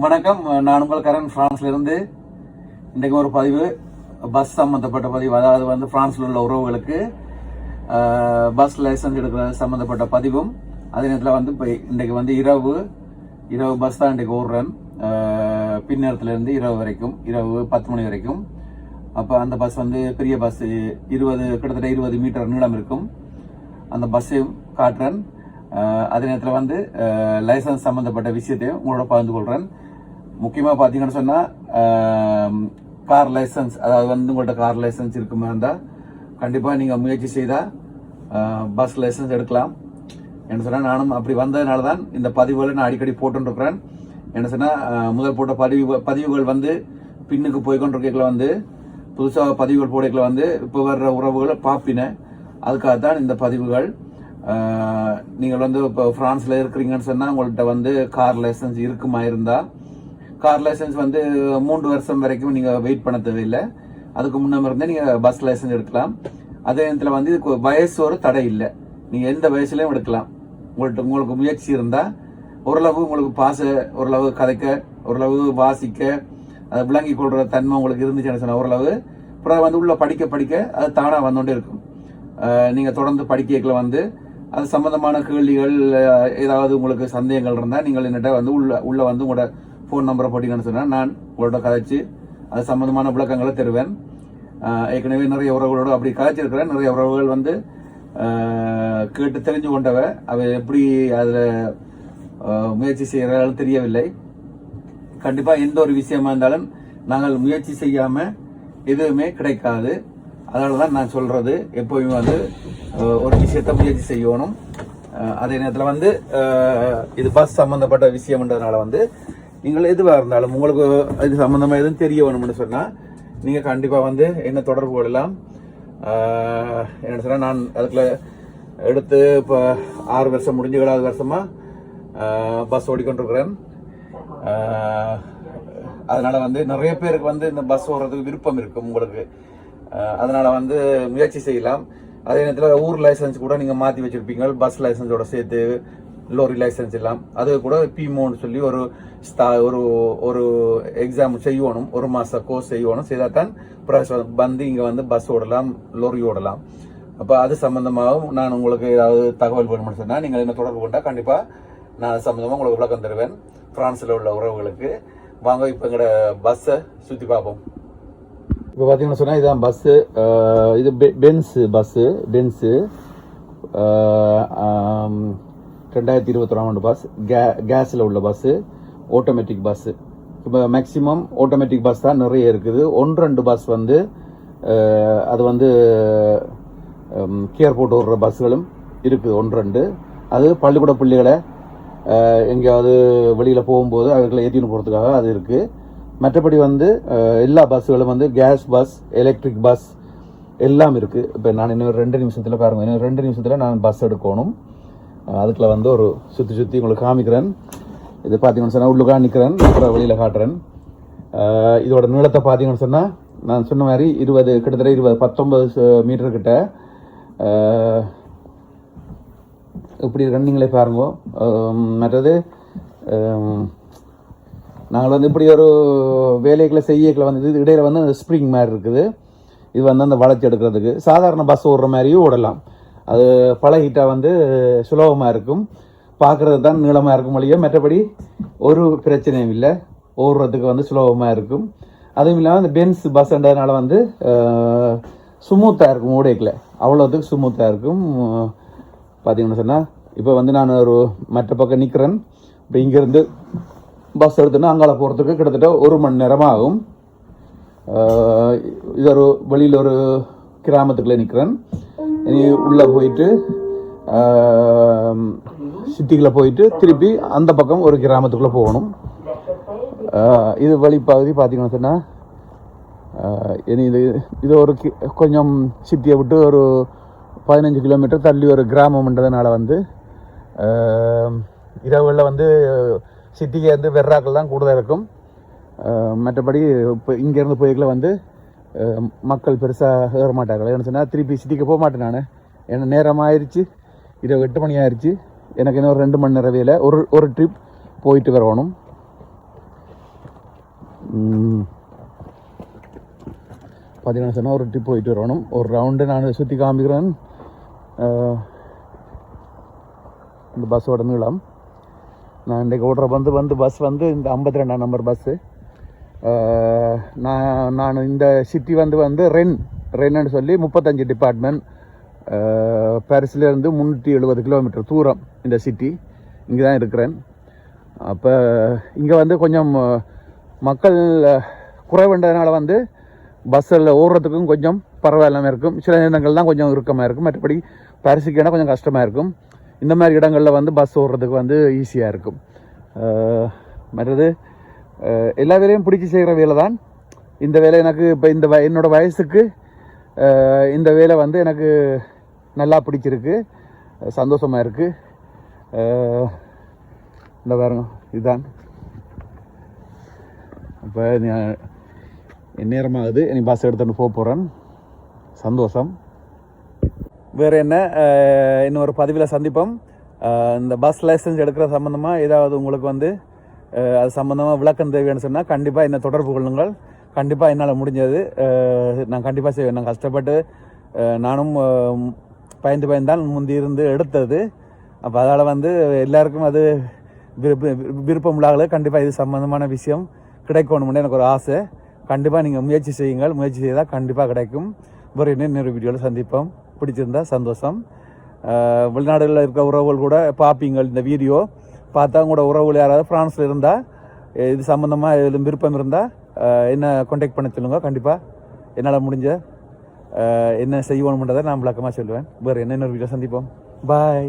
வணக்கம். நான் உங்கள் கரண் பிரான்ஸ்ல இருந்து இன்றைக்கு ஒரு பதிவு பஸ் சம்மந்தப்பட்ட பதிவு. அதாவது வந்து ஃப்ரான்ஸில் உள்ள உறவுகளுக்கு பஸ் லைசன்ஸ் எடுக்கிற சம்மந்தப்பட்ட பதிவும் அதே நேரத்தில் வந்து இப்போ இன்றைக்கு வந்து இரவு இரவு பஸ் தான் இன்றைக்கு ஓடுறேன். பின்னேரத்துலேருந்து இரவு வரைக்கும் இரவு பத்து மணி வரைக்கும். அப்போ அந்த பஸ் வந்து பெரிய பஸ் இருபது கிட்டத்தட்ட இருபது மீட்டர் நீளம் இருக்கும். அந்த பஸ்ஸையும் காட்டுறேன். அதே நேரத்தில் வந்து லைசன்ஸ் சம்மந்தப்பட்ட விஷயத்தையும் உங்களோட பகிர்ந்து கொள்கிறேன் முக்கியமாக பார்த்தீங்கன்னு சொன்னால் கார் லைசன்ஸ் அதாவது வந்து உங்கள்கிட்ட கார் லைசன்ஸ் இருக்குமா இருந்தால் கண்டிப்பாக நீங்கள் முயற்சி செய்தால் பஸ் லைசன்ஸ் எடுக்கலாம். என்ன சொன்னால் நானும் அப்படி வந்ததுனால தான் இந்த பதிவுகளை நான் அடிக்கடி போட்டுருக்கிறேன் என்ன சொன்னால் முதல் போட்ட பதிவு பதிவுகள் வந்து பின்னுக்கு போய்கொண்டிருக்கல வந்து புதுசாக பதிவுகள் போடக்கல வந்து இப்போ வர்ற உறவுகளை பாப்பினேன் அதுக்காக தான் இந்த பதிவுகள். நீங்கள் வந்து இப்போ ஃப்ரான்ஸில் இருக்கிறீங்கன்னு சொன்னால் உங்கள்கிட்ட வந்து கார் லைசன்ஸ் இருக்குமா இருந்தால் கார் லைசன்ஸ் வந்து மூன்று வருஷம் வரைக்கும் நீங்கள் வெயிட் பண்ண தேவையில்லை. அதுக்கு முன்னே இருந்தே நீங்கள் பஸ் லைசன்ஸ் எடுக்கலாம். அதே நேரத்தில் வந்து இதுக்கு வயசு ஒரு தடை இல்லை. நீங்கள் எந்த வயசுலையும் எடுக்கலாம். உங்கள்கிட்ட உங்களுக்கு முயற்சி இருந்தால் ஓரளவு உங்களுக்கு பாச ஓரளவு கதைக்க ஓரளவு வாசிக்க அதை விளங்கி கொள்கிற தன்மை உங்களுக்கு இருந்துச்சுன்னு சொன்னால் ஓரளவு அப்புறம் வந்து உள்ளே படிக்க படிக்க அது தானாக வந்துகிட்டே இருக்கும். நீங்கள் தொடர்ந்து படிக்கல வந்து அது சம்மந்தமான கேள்விகள் ஏதாவது உங்களுக்கு சந்தேகங்கள் இருந்தால் நீங்கள் என்னட்ட வந்து உள்ள உள்ளே வந்து உங்களோட ஃபோன் நம்பரை போட்டீங்கன்னு சொன்னால் நான் உங்களோட கதைச்சு அது சம்மந்தமான விளக்கங்களை தருவேன். ஏற்கனவே நிறைய உறவுகளோட அப்படி கதைச்சிருக்கிறேன். நிறைய உறவுகள் வந்து கேட்டு தெரிஞ்சு கொண்டவ அவ எப்படி அதில் முயற்சி செய்கிறாலும் தெரியவில்லை. கண்டிப்பாக எந்த ஒரு விஷயமா இருந்தாலும் நாங்கள் முயற்சி செய்யாமல் எதுவுமே கிடைக்காது. அதனால தான் நான் சொல்கிறது எப்போயுமே வந்து ஒரு விஷயத்த முயற்சி செய்யணும். அதே நேரத்தில் வந்து இது பஸ் சம்மந்தப்பட்ட விஷயம்ன்றதுனால வந்து நீங்கள் எதுவாக இருந்தாலும் உங்களுக்கு இது சம்மந்தமாக எதுவும் தெரிய வேணும்னு சொன்னால் நீங்கள் கண்டிப்பாக வந்து என்ன தொடர்பு கொள்ளலாம். என்ன சொன்னால் நான் அதுக்குள்ள எடுத்து இப்போ ஆறு வருஷம் முடிஞ்சு ஏழாவது வருஷமாக பஸ் ஓடிக்கொண்டிருக்கிறேன். அதனால் வந்து நிறைய பேருக்கு வந்து இந்த பஸ் ஓடுறதுக்கு விருப்பம் இருக்கும் உங்களுக்கு. அதனால் வந்து முயற்சி செய்யலாம். அதே நேரத்தில் ஊர் லைசன்ஸ் கூட நீங்கள் மாற்றி வச்சுருப்பீங்க. பஸ் லைசன்ஸோட சேர்த்து லோரி லைசன்ஸ் எல்லாம். அது கூட பிமோன்னு சொல்லி ஒரு ஸ்தா- ஒரு ஒரு எக்ஸாம் செய்யணும். ஒரு மாத கோர்ஸ் செய்யணும். செய்தால் தான் வந்து இங்கே வந்து பஸ் ஓடலாம் லோரி ஓடலாம். அப்போ அது சம்மந்தமாகவும் நான் உங்களுக்கு ஏதாவது தகவல் வேணும்னு சொன்னால் நீங்கள் என்ன தொடர்பு கொண்டால் கண்டிப்பாக நான் அது உங்களுக்கு விளக்கம் தருவேன். ஃப்ரான்ஸில் உள்ள உறவுகளுக்கு. வாங்க இப்போ எங்களோட பஸ்ஸை சுற்றி பார்ப்போம். இப்போ பார்த்தீங்கன்னா சொன்னால் இதுதான் பஸ்ஸு இது பெ- பென்ஸு பஸ்ஸு பென்ஸு ரெண்டாயிரத்தி இருபத்தொராம் ஆண்டு பஸ் கே கேஸில் உள்ள பஸ்ஸு ஆட்டோமேட்டிக் பஸ்ஸு இப்போ மேக்ஸிமம் ஆட்டோமேட்டிக் பஸ் தான் நிறைய இருக்குது. ஒன்று ரெண்டு பஸ் வந்து அது வந்து கியர் போட்டு விடுற பஸ்களும் இருக்குது. ஒன்று ரெண்டு. அது பள்ளிக்கூட பிள்ளைகளை எங்கேயாவது வெளியில் போகும்போது அவர்களை ஏற்றின்னு போகிறதுக்காக அது இருக்குது மற்றபடி வந்து எல்லா பஸ்ஸுகளும் வந்து கேஸ் பஸ் எலக்ட்ரிக் பஸ் எல்லாம் இருக்குது இப்போ நான் இன்னும் ரெண்டு நிமிஷத்தில் பாருங்க. இன்னும் ரெண்டு நிமிஷத்தில் நான் பஸ் எடுக்கணும். அதுக்குள்ள வந்து ஒரு சுற்றி சுற்றி உங்களுக்கு காமிக்கிறேன். இது பார்த்தீங்கன்னு சொன்னால் உள்ளுக்கா நிற்கிறேன் அப்புறம் வெளியில் காட்டுறேன். இதோட நீளத்தை பார்த்தீங்கன்னு சொன்னால் நான் சொன்ன மாதிரி இருபது கிட்டத்தட்ட இருபது பத்தொன்பது மீட்டர்கிட்ட இப்படி ரன்னிங்களே பாருங்க. மற்றது நாங்கள் வந்து இப்படி ஒரு வேலைகளை செய்யக்களை வந்து இது இடையில வந்து அந்த ஸ்ப்ரிங் மாதிரி இருக்குது. இது வந்து அந்த வளர்ச்சி எடுக்கிறதுக்கு. சாதாரண பஸ் ஓடுற மாதிரியும் ஓடலாம். அது பழகிட்டா வந்து சுலபமாக இருக்கும். பார்க்குறது தான் நீளமாக இருக்கும் வழியோ மற்றபடி ஒரு பிரச்சனையும் இல்லை. ஓடுறதுக்கு வந்து சுலபமாக இருக்கும். அதுவும் இல்லாமல் இந்த பென்ஸ் பஸ்ன்றதுனால வந்து ஸ்மூத்தாக இருக்கும் ஓடைக்கில் அவ்வளோத்துக்கு ஸ்மூத்தாக இருக்கும். பார்த்தீங்கன்னு சொன்னால் இப்போ வந்து நான் ஒரு மற்ற பக்கம் நிற்கிறேன் இப்போ இங்கேருந்து பஸ் எடுத்தோன்னா அங்கால போகிறதுக்கு கிட்டத்தட்ட ஒரு மணி நேரம் ஆகும். இது ஒரு வெளியில் ஒரு கிராமத்துக்குள்ளே நிற்கிறேன் இனி உள்ளே போயிட்டு சிட்டிக்குள்ளே போயிட்டு திருப்பி அந்த பக்கம் ஒரு கிராமத்துக்குள்ளே போகணும். இது வழிப்பகுதி பார்த்தீங்கன்னு சொன்னால் இனி இது இது ஒரு கி- கொஞ்சம் சிட்டியை விட்டு ஒரு பதினஞ்சு கிலோமீட்டர் தள்ளி ஒரு கிராமம்ன்றதுனால வந்து இரவுகளில் வந்து சிட்டிக்கு வந்து வெர்ராக்கள் தான் கூடுதல் இருக்கும். மற்றபடி இப்போ இங்கேருந்து போய்க்குள்ள வந்து மக்கள் பெருசாக ஏற மாட்டார்கள். என்ன சொன்னால் திருப்பி சிட்டிக்கு போக மாட்டேன் நான். ஏன்னா நேரம் ஆயிடுச்சு இரவு எட்டு மணி ஆயிடுச்சு எனக்கு இன்னும் ஒரு ரெண்டு மணி நேரம் வேலை ஒரு ஒரு ட்ரிப் போயிட்டு வரணும். பார்த்தீங்கன்னா சொன்னால் ஒரு ட்ரிப் போயிட்டு வரணும். ஒரு ரவுண்டு நான் சுற்றி காமிக்கிறேன். இந்த பஸ்ஸோட நீளம். நான் இன்றைக்கு ஓடுற வந்து வந்து பஸ் வந்து இந்த ஐம்பத்தி ரெண்டாம் நம்பர் பஸ்ஸு நான் நான் இந்த சிட்டி வந்து வந்து ரென் ரென்னு சொல்லி முப்பத்தஞ்சு டிபார்ட்மெண்ட் பாரிஸ்லேருந்து முந்நூற்றி எழுபது கிலோமீட்டர் தூரம் இந்த சிட்டி இங்கே தான் இருக்கிறேன். அப்போ இங்கே வந்து கொஞ்சம் மக்கள் அஹ், வந்து பஸ்ஸில் ஓடுறதுக்கும் கொஞ்சம் பரவாயில்லாமல் இருக்கும். சில நேரங்கள் தான் கொஞ்சம் இறுக்கமாக இருக்கும். மற்றபடி பாரிஸுக்கு கொஞ்சம் கஷ்டமாக இருக்கும். இந்த மாதிரி இடங்களில் வந்து பஸ் ஓடுறதுக்கு வந்து ஈஸியாக இருக்கும். மற்றது எல்லா வேலையும் பிடிச்சி செய்கிற வேலை தான் இந்த வேலை எனக்கு இப்போ இந்த வ என்னோடய வயசுக்கு இந்த வேலை வந்து எனக்கு நல்லா பிடிச்சிருக்கு. சந்தோஷமாக இருக்குது இந்த பாருங்க இதுதான். இப்போ என் நேரமாகுது. நீ பஸ் எடுத்துகிட்டு போக போகிறேன் சந்தோஷம். வேறு என்ன? இன்னொரு பதிவில் சந்திப்போம். இந்த பஸ் லைசன்ஸ் எடுக்கிற சம்மந்தமாக ஏதாவது உங்களுக்கு வந்து அது சம்மந்தமாக விளக்கம் தேவைன்னு சொன்னால் கண்டிப்பாக என்னை தொடர்பு கொள்ளுங்கள். கண்டிப்பாக என்னால் முடிஞ்சது. நான் கண்டிப்பாக செய்வேன். நான் கஷ்டப்பட்டு நானும் பயந்து பயந்தான் முந்தி இருந்து எடுத்தது. அப்போ அதால் வந்து எல்லாருக்கும் அது விருப்ப விருப்பம் இல்லாத கண்டிப்பாக இது சம்மந்தமான விஷயம் கிடைக்கணும்னு எனக்கு ஒரு ஆசை. கண்டிப்பாக நீங்கள் முயற்சி செய்யுங்கள். முயற்சி செய்தால் கண்டிப்பாக கிடைக்கும். ஒரு இன்னொரு வீடியோவில் சந்திப்போம். பிடிச்சிருந்தா சந்தோஷம். வெளிநாடுகளில் இருக்கிற உறவுகள் கூட பார்ப்பீங்க இந்த வீடியோ. பார்த்தா உங்களோட உறவுகள் யாராவது ஃப்ரான்ஸில் இருந்தால் இது சம்மந்தமாக இதில் விருப்பம் இருந்தால் என்ன காண்டாக்ட் பண்ண சொல்லுங்க கண்டிப்பாக என்னால் முடிஞ்ச என்ன செய்வோம்ன்றதை நான் விளக்கமாக சொல்லுவேன். வேறு என்ன இன்னொரு வீடியோ சந்திப்போம். பாய்